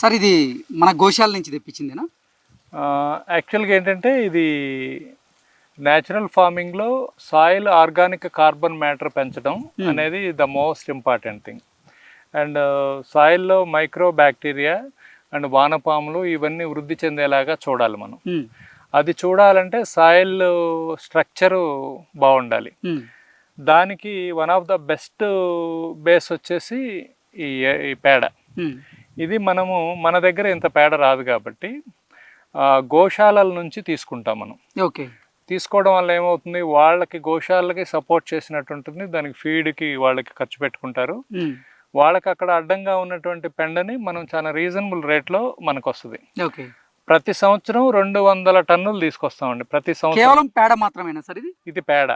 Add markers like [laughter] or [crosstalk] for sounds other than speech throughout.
Sir ఇది మన గోశాల నుంచి తెప్పించిందేనా? యాక్చువల్గా ఏంటంటే ఇది న్యాచురల్ ఫార్మింగ్లో సాయిల్ ఆర్గానిక్ కార్బన్ మ్యాటర్ పెంచడం అనేది the most important thing. And సాయిల్లో micro bacteria and వానపాములు ఇవన్నీ వృద్ధి చెందేలాగా చూడాలి మనం. అది చూడాలంటే సాయిల్ స్ట్రక్చరు బాగుండాలి. దానికి one of the best base వచ్చేసి ఈ ఈ పేడ. ఇది మనము మన దగ్గర ఇంత పేడ రాదు కాబట్టి గోశాలల నుంచి తీసుకుంటాం మనం. ఓకే. తీసుకోవడం వల్ల ఏమవుతుంది? వాళ్ళకి గోశాలకి సపోర్ట్ చేసినట్టు ఉంటుంది దానికి ఫీడ్కి వాళ్ళకి ఖర్చు పెట్టుకుంటారు. వాళ్ళకి అక్కడ అడ్డంగా ఉన్నటువంటి పెండని మనం చాలా రీజనబుల్ రేట్లో మనకు వస్తుంది ఓకే. ప్రతి సంవత్సరం రెండు వందల టన్నులు తీసుకొస్తామండి ప్రతి సంవత్సరం. కేవలం పేడ మాత్రమేనా సార్ ఇది? ఇది పేడ.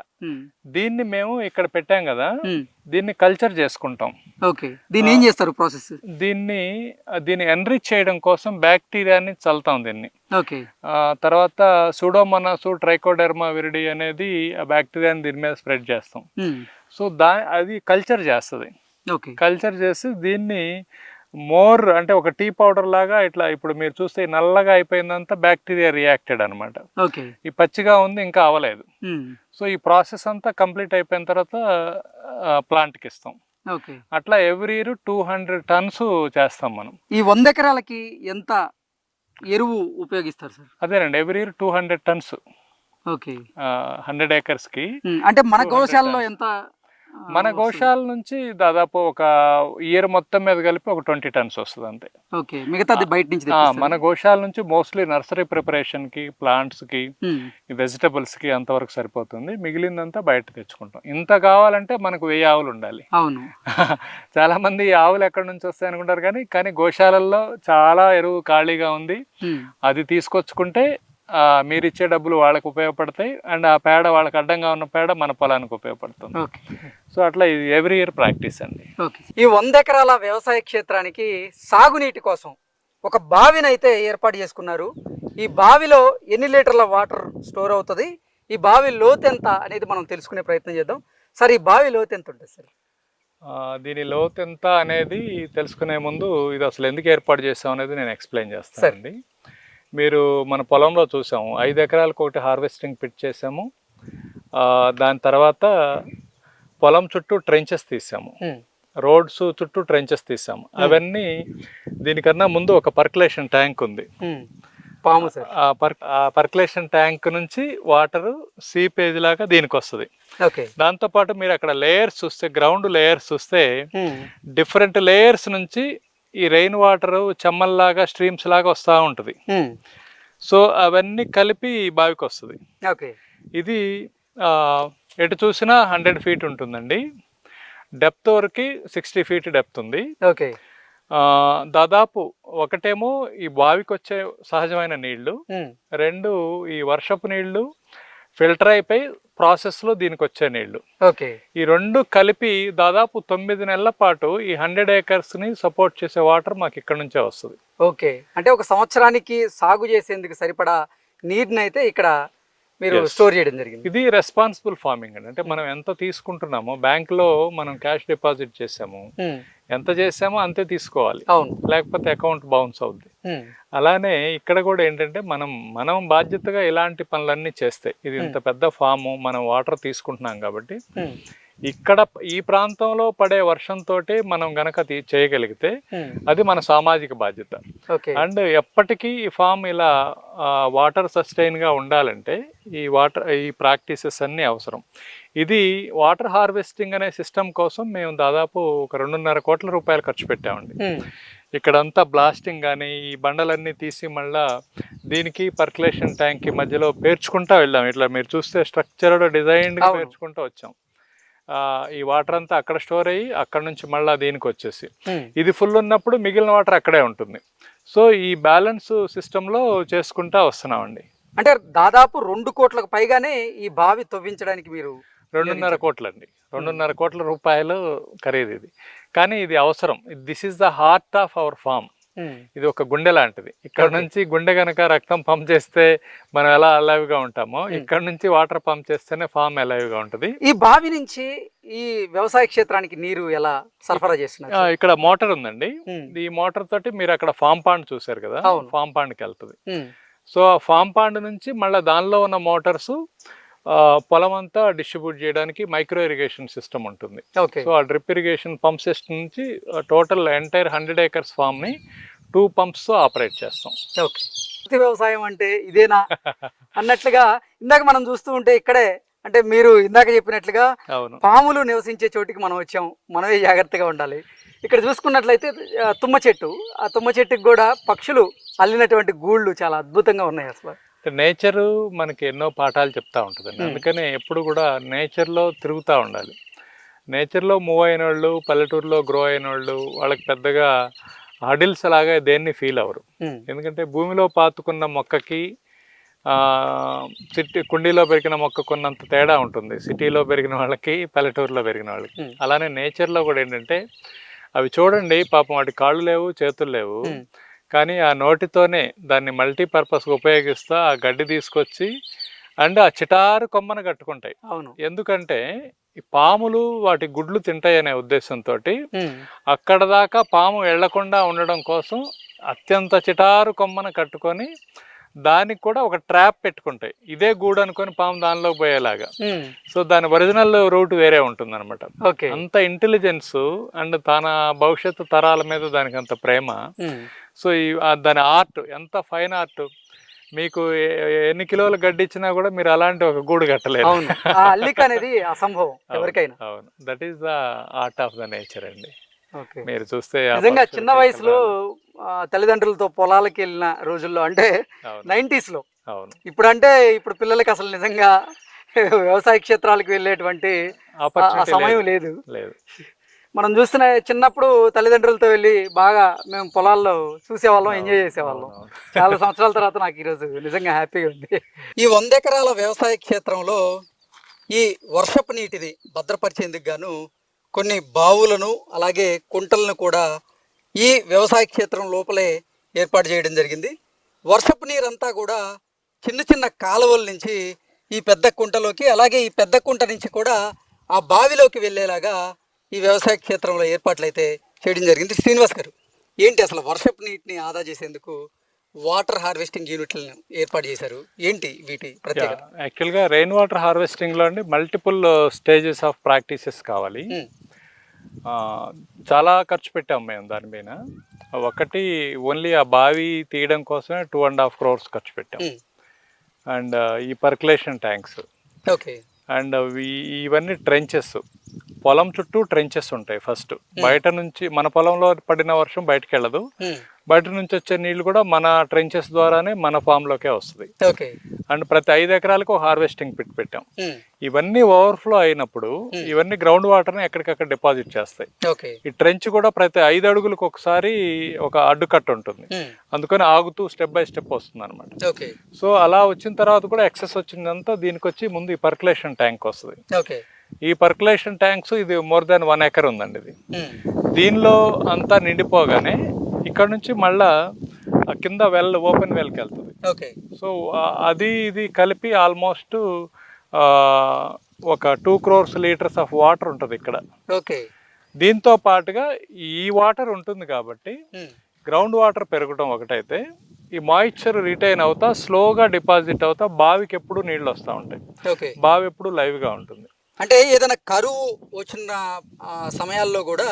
దీన్ని మేము ఇక్కడ పెట్టాం కదా దీన్ని కల్చర్ చేసుకుంటాం. ఓకే. దీన్ని ఏం చేస్తారు ప్రాసెస్? దీన్ని దీన్ని ఎన్రిచ్ చేయడం కోసం బ్యాక్టీరియాని చల్లుతాం దీన్ని. ఓకే. తర్వాత సూడోమోనాసు ట్రైకోడెర్మా విరిడి అనేది ఆ బ్యాక్టీరియాని దీని మీద స్ప్రెడ్ చేస్తాం. సో దా అది కల్చర్ చేస్తుంది. ఓకే. కల్చర్ చేసి దీన్ని మోర్ అంటే ఒక టీ పౌడర్ లాగా ఇట్లా ఇప్పుడు మీరు చూస్తే నల్లగా అయిపోయిందంతా బ్యాక్టీరియా రియాక్టెడ్ అనమాట ఈ పచ్చిగా ఉంది ఇంకా అవ్వలేదు ఉమ్, సో ఈ ప్రాసెస్ అంతా కంప్లీట్ అయిపోయిన తర్వాత ప్లాంట్కి ఇస్తాం. ఓకే. అట్లా every year two hundred tons చేస్తాం మనం. ఈ వంద ఎకరాలకి ఎంత ఎరువు ఉపయోగిస్తారు సార్? అదేనండి every year two hundred tons. Okay. Hundred ఏకర్స్కి um, అంటే మన 200 గోశాలలో. ఎంత మన? గోశాల నుంచి దాదాపు ఒక ఇయర్ మొత్తం మీద కలిపి ఒక ట్వంటీ టన్స్ వస్తుంది అంతే ఓకే మిగతాది బయట నుంచి? మన గోశాల నుంచి మోస్ట్లీ నర్సరీ ప్రిపరేషన్కి ప్లాంట్స్కి వెజిటబుల్స్కి అంతవరకు సరిపోతుంది. మిగిలిందంతా బయట తెచ్చుకుంటాం. ఇంత కావాలంటే మనకు వెయ్యి ఆవులు ఉండాలి? అవును. [laughs] చాలా మంది ఆవులు ఎక్కడి నుంచి వస్తాయి అనుకుంటారు కానీ కానీ గోశాలల్లో చాలా ఎరువు ఖాళీగా ఉంది. అది తీసుకొచ్చుకుంటే మీరు ఇచ్చే డబ్బులు వాళ్ళకి ఉపయోగపడతాయి అండ్ ఆ పేడ వాళ్ళకి అడ్డంగా ఉన్న పేడ మన పొలానికి ఉపయోగపడుతుంది. సో అట్లా ఇది ఎవ్రీ ఇయర్ ప్రాక్టీస్ అండి. ఈ వంద ఎకరాల వ్యవసాయ క్షేత్రానికి సాగునీటి కోసం ఒక బావిని అయితే ఏర్పాటు చేసుకున్నారు. ఈ బావిలో ఎన్ని లీటర్ల వాటర్ స్టోర్ అవుతుంది? ఈ బావి లోతు ఎంత అనేది మనం తెలుసుకునే ప్రయత్నం చేద్దాం. సార్ ఈ బావి లోతు ఎంత ఉంటుంది సార్? దీని లోతు ఎంత అనేది తెలుసుకునే ముందు ఇది అసలు ఎందుకు ఏర్పాటు చేస్తాం అనేది నేను ఎక్స్ప్లెయిన్ చేస్తానండి. మీరు మన పొలంలో చూసాము. ఐదు ఎకరాలకు ఒకటి హార్వెస్టింగ్ పిట్ చేసాము. దాని తర్వాత పొలం చుట్టూ ట్రెంచెస్ తీసాము. రోడ్స్ చుట్టూ ట్రెంచెస్ తీసాము. అవన్నీ దీనికన్నా ముందు ఒక పర్కులేషన్ ట్యాంక్ ఉంది. పాము సార్. ఆ పర్ ఆ పర్కులేషన్ ట్యాంక్ నుంచి వాటర్ సీపేజ్ లాగా దీనికి వస్తుంది. ఓకే. దాంతోపాటు మీరు అక్కడ లేయర్స్ చూస్తే గ్రౌండ్ లేయర్స్ చూస్తే డిఫరెంట్ లేయర్స్ నుంచి ఈ రెయిన్ వాటర్ చెమ్మల్లాగా స్ట్రీమ్స్ లాగా వస్తూ ఉంటుంది. సో అవన్నీ కలిపి ఈ బావికి వస్తుంది. ఓకే. ఇది ఎటు చూసినా హండ్రెడ్ ఫీట్ ఉంటుందండి. డెప్త్ వరకు సిక్స్టీ ఫీట్ డెప్త్ ఉంది. ఓకే. దాదాపు ఒకటేమో ఈ బావికి వచ్చే సహజమైన నీళ్ళు. రెండు ఈ వర్షపు నీళ్ళు. ఫిల్టర్ అయిపోయి ప్రాసెస్లో దీనికి వచ్చే నీళ్ళు. ఓకే. ఈ రెండు కలిపి దాదాపు తొమ్మిది నెలల పాటు ఈ హండ్రెడ్ ఏకర్స్ని సపోర్ట్ చేసే వాటర్ మాకు ఇక్కడ నుంచే వస్తుంది. ఓకే. అంటే ఒక సంవత్సరానికి సాగు చేసేందుకు సరిపడా నీటిని అయితే ఇక్కడ మీరు. స్టోర్ చేయడం జరిగింది. ఇది రెస్పాన్సిబుల్ ఫార్మింగ్ అండి. అంటే మనం ఎంత తీసుకుంటున్నామో బ్యాంక్లో మనం క్యాష్ డిపాజిట్ చేసాము. ఎంత చేసామో అంతే తీసుకోవాలి. అవును. లేకపోతే అకౌంట్ బౌన్స్ అవుద్ది. అలానే ఇక్కడ కూడా ఏంటంటే మనం మనం బాధ్యతగా ఇలాంటి పనులన్నీ చేస్తే ఇది ఇంత పెద్ద ఫాము మనం వాటర్ తీసుకుంటున్నాం కాబట్టి ఇక్కడ ఈ ప్రాంతంలో పడే వర్షంతో మనం గనక చేయగలిగితే ఉమ్, అది మన సామాజిక బాధ్యత. ఓకే. అండ్ ఎప్పటికీ ఈ ఫామ్ ఇలా వాటర్ సస్టైన్గా ఉండాలంటే ఈ వాటర్ ఈ ప్రాక్టీసెస్ అన్నీ అవసరం. ఇది వాటర్ హార్వెస్టింగ్ అనే సిస్టమ్ కోసం మేము దాదాపు ఒక రెండున్నర కోట్ల రూపాయలు ఖర్చు పెట్టామండి. ఉమ్, ఇక్కడంతా బ్లాస్టింగ్ కానీ ఈ బండలన్నీ తీసి మళ్ళా దీనికి పర్కులేషన్ ట్యాంక్కి మధ్యలో పేర్చుకుంటా వెళ్ళాం. ఇట్లా మీరు చూస్తే స్ట్రక్చర్డ్ డిజైన్గా అవును. పేర్చుకుంటూ వచ్చాం. ఈ వాటర్ అంతా అక్కడ స్టోర్ అయ్యి అక్కడ నుంచి మళ్ళీ దీనికి వచ్చేసి ఇది ఫుల్ ఉన్నప్పుడు మిగిలిన వాటర్ అక్కడే ఉంటుంది. సో ఈ బ్యాలెన్స్ సిస్టంలో చేసుకుంటా వస్తున్నామండి. అంటే దాదాపు రెండు కోట్లకు పైగానే ఈ బావి తవ్వించడానికి మీరు రెండున్నర కోట్లండి. రెండున్నర కోట్ల రూపాయలు ఖరీదు ఇది. కానీ ఇది అవసరం. This is the heart of our farm. ఇది ఒక గుండె లాంటిది ఇక్కడ. నుంచి గుండె గనక రక్తం పంప్ చేస్తే మనం ఎలా alive గా ఉంటామో ఇక్కడ నుంచి వాటర్ పంప్ చేస్తేనే ఫామ్ alive గా ఉంటుంది ఈ బావి నుంచి ఈ వ్యవసాయ క్షేత్రానికి నీరు ఎలా సరఫరా చేస్తున్నారు ఇక్కడ మోటార్ ఉందండి. ఈ మోటార్ తోటి మీరు అక్కడ ఫామ్ పాండ్ చూసారు కదా. ఫామ్ పాండ్కి వెళ్తుంది. సో ఆ ఫామ్ పాండ్ నుంచి మళ్ళీ దానిలో ఉన్న మోటార్స్ పొలం అంతా డిస్ట్రిబ్యూట్ చేయడానికి మైక్రో ఇరిగేషన్ సిస్టమ్ ఉంటుంది. ఓకే. సో ఆ డ్రిప్ ఇరిగేషన్ పంప్ సిస్టమ్ నుంచి టోటల్ ఎంటైర్ హండ్రెడ్ ఏకర్స్ ఫామ్ని టూ పంప్స్ ఆపరేట్ చేస్తాం. ఓకే. వ్యవసాయం అంటే ఇదేనా? [laughs] అన్నట్లుగా ఇందాక మనం చూస్తూ ఉంటే ఇక్కడే అంటే మీరు ఇందాక చెప్పినట్లుగా పాములు నివసించే చోటికి మనం వచ్చాం. మనమే జాగ్రత్తగా ఉండాలి. ఇక్కడ చూసుకున్నట్లయితే తుమ్మ చెట్టు. ఆ తుమ్మ చెట్టుకి కూడా పక్షులు అల్లినటువంటి గూళ్ళు చాలా అద్భుతంగా ఉన్నాయి అసలు. నేచర్ మనకి ఎన్నో పాఠాలు చెప్తా ఉంటుందండి. అందుకనే ఎప్పుడు కూడా నేచర్లో తిరుగుతూ ఉండాలి నేచర్లో మూవ్ అయిన వాళ్ళు పల్లెటూరులో గ్రో అయిన వాళ్ళు వాళ్ళకి పెద్దగా హడిల్స్ లాగా దేన్ని ఫీల్ అవ్వరు. ఎందుకంటే భూమిలో పాతుకున్న మొక్కకి సిటీ కుండీలో పెరిగిన మొక్కకున్నంత తేడా ఉంటుంది సిటీలో పెరిగిన వాళ్ళకి పల్లెటూరులో పెరిగిన వాళ్ళకి. అలానే నేచర్లో కూడా ఏంటంటే అవి చూడండి పాపం వాటి కాళ్ళు లేవు చేతులు లేవు. కానీ ఆ నోటితోనే దాన్ని మల్టీపర్పస్గా ఉపయోగిస్తూ ఆ గడ్డి తీసుకొచ్చి అండ్ ఆ చిటారు కొమ్మను కట్టుకుంటాయి అవును ఎందుకంటే ఈ పాములు వాటి గుడ్లు తింటాయి అనే ఉద్దేశంతో. అక్కడ దాకా పాము వెళ్ళకుండా ఉండడం కోసం అత్యంత చిటారు కొమ్మను కట్టుకొని దానికి కూడా ఒక ట్రాప్ పెట్టుకుంటాయి ఇదే గూడు అనుకొని పాము దానిలోకి పోయేలాగా. సో దాని ఒరిజినల్ రూట్ వేరే ఉంటుంది ఓకే అంత ఇంటెలిజెన్స్ అండ్ తన భవిష్యత్తు తరాల మీద దానికి అంత ప్రేమ. సో ఈ దాని ఆర్ట్ ఎంత ఫైన్ ఆర్ట్ మీకు ఎన్ని కిలోలు గడ్డి ఇచ్చినా కూడా మీరు అలాంటి ఒక గూడు అవును. ఆ అల్లిక అనేది అసంభవం [laughs] ఎవరికైనా. అవును. That is the art of the nature అండి. ఓకే. మీరు చూస్తే నిజంగా చిన్న వయసులో తల్లిదండ్రులతో పొలాలకు వెళ్ళిన రోజుల్లో అంటే అవును. నైంటీస్లో అవును. ఇప్పుడు అంటే ఇప్పుడు పిల్లలకి అసలు నిజంగా వ్యవసాయ క్షేత్రాలకు వెళ్ళేటువంటి సమయం. లేదు. లేదు. మనం చూస్తున్న చిన్నప్పుడు తల్లిదండ్రులతో వెళ్ళి బాగా మేము పొలాల్లో చూసేవాళ్ళం ఎంజాయ్ చేసేవాళ్ళం. చాలా సంవత్సరాల తర్వాత నాకు ఈరోజు నిజంగా హ్యాపీగా ఉంది. ఈ వంద ఎకరాల వ్యవసాయ క్షేత్రంలో ఈ వర్షపు నీటిని భద్రపరిచేందుకు గాను కొన్ని బావులను అలాగే కుంటలను కూడా ఈ వ్యవసాయ క్షేత్రం లోపలే ఏర్పాటు చేయడం జరిగింది. వర్షపు నీరంతా కూడా చిన్న చిన్న కాలువల నుంచి ఈ పెద్ద కుంటలోకి అలాగే ఈ పెద్ద కుంట నుంచి కూడా ఆ బావిలోకి వెళ్ళేలాగా ఈ వ్యవసాయ క్షేత్రంలో ఏర్పాట్లు అయితే చేయడం జరిగింది. శ్రీనివాస్ గారు ఏంటి అసలు వర్షపు నీటిని ఆదా చేసేందుకు వాటర్ హార్వెస్టింగ్ యూనిట్లను ఏర్పాటు చేశారు? ఏంటి వీటి యాక్చువల్గా రెయిన్ వాటర్ హార్వెస్టింగ్లో అండి మల్టిపుల్ స్టేజెస్ ఆఫ్ ప్రాక్టీసెస్ కావాలి. ఆ, చాలా ఖర్చు పెట్టాం మేము దాని మీద. ఒకటి ఓన్లీ ఆ బావి తీయడం కోసమే టూ అండ్ హాఫ్ క్రోర్స్ ఖర్చు పెట్టాం. అండ్ ఈ పర్కులేషన్ ట్యాంక్స్ ఓకే అండ్ ఇవన్నీ ట్రెంచెస్ పొలం చుట్టూ ట్రెంచెస్ ఉంటాయి ఫస్ట్ బయట నుంచి మన పొలంలో పడిన వర్షం బయటకు వెళ్ళదు. ఉమ్, బయట నుంచి వచ్చే నీళ్ళు కూడా మన ట్రెంచెస్ ద్వారానే మన ఫామ్లోకే వస్తుంది. ఓకే అండ్ ప్రతి ఐదు ఎకరాలకు హార్వెస్టింగ్ పిట్ పెట్టాం. ఉమ్, ఇవన్నీ ఓవర్ఫ్లో అయినప్పుడు ఇవన్నీ గ్రౌండ్ వాటర్ని ఎక్కడికక్కడ డిపాజిట్ చేస్తాయి. ఈ ట్రెంచ్ కూడా ప్రతి ఐదు అడుగులకు ఒకసారి ఒక అడ్డుకట్ట ఉంటుంది. అందుకని ఆగుతూ స్టెప్ బై స్టెప్ వస్తుంది అనమాట సో అలా వచ్చిన తర్వాత కూడా ఎక్సెస్ వచ్చిందంతా దీనికి వచ్చి ముందు ఈ పర్కులేషన్ ట్యాంక్ వస్తుంది. ఈ పర్కులేషన్ ట్యాంక్స్ ఇది మోర్ దాన్ వన్ ఎకర్ ఉందండి ఇది. దీనిలో అంతా నిండిపోగానే ఇక్కడ నుంచి మళ్ళా కింద వెల్ ఓపెన్ వెల్కి వెళ్తుంది. ఓకే. సో అది ఇది కలిపి ఆల్మోస్ట్ ఒక two crores litres of water ఉంటుంది ఇక్కడ. ఓకే. దీంతో పాటుగా ఈ వాటర్ ఉంటుంది కాబట్టి గ్రౌండ్ వాటర్ పెరగడం ఒకటైతే ఈ మాయిశ్చర్ రిటైన్ అవుతా స్లోగా డిపాజిట్ అవుతా బావికి ఎప్పుడు నీళ్ళు వస్తూ ఉంటాయి. ఓకే. బావి ఎప్పుడు లైవ్గా ఉంటుంది. అంటే ఏదైనా కరువు వచ్చిన సమయాల్లో కూడా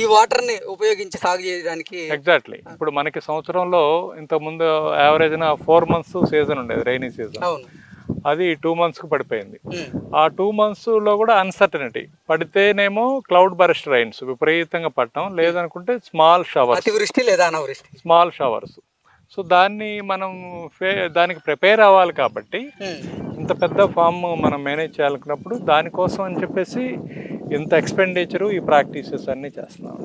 ఈ వాటర్ని ఉపయోగించి సాగు చేయడానికి ఎగ్జాక్ట్లీ ఇప్పుడు మనకి సంవత్సరంలో ఇంతకుముందు యావరేజ్న ఫోర్ మంత్స్ సీజన్ ఉండేది రైనీ సీజన్. అవును. అది టూ మంత్స్కి పడిపోయింది. ఆ టూ మంత్స్లో కూడా అన్సర్టనిటీ. పడితేనేమో క్లౌడ్ బరెస్ట్ రైన్స్ విపరీతంగా పడటం లేదనుకుంటే స్మాల్ షవర్స్. అతివృష్టి లేదా అనావృష్టి? Small showers. సో దాన్ని మనం ఫే దానికి ప్రిపేర్ అవ్వాలి కాబట్టి ఉమ్, ఇంత పెద్ద ఫామ్ మనం మేనేజ్ చేయాలనుకున్నప్పుడు దానికోసం అని చెప్పేసి ఇంత ఎక్స్పెండిచరు ఈ ప్రాక్టీసెస్ అన్నీ చేస్తున్నాం.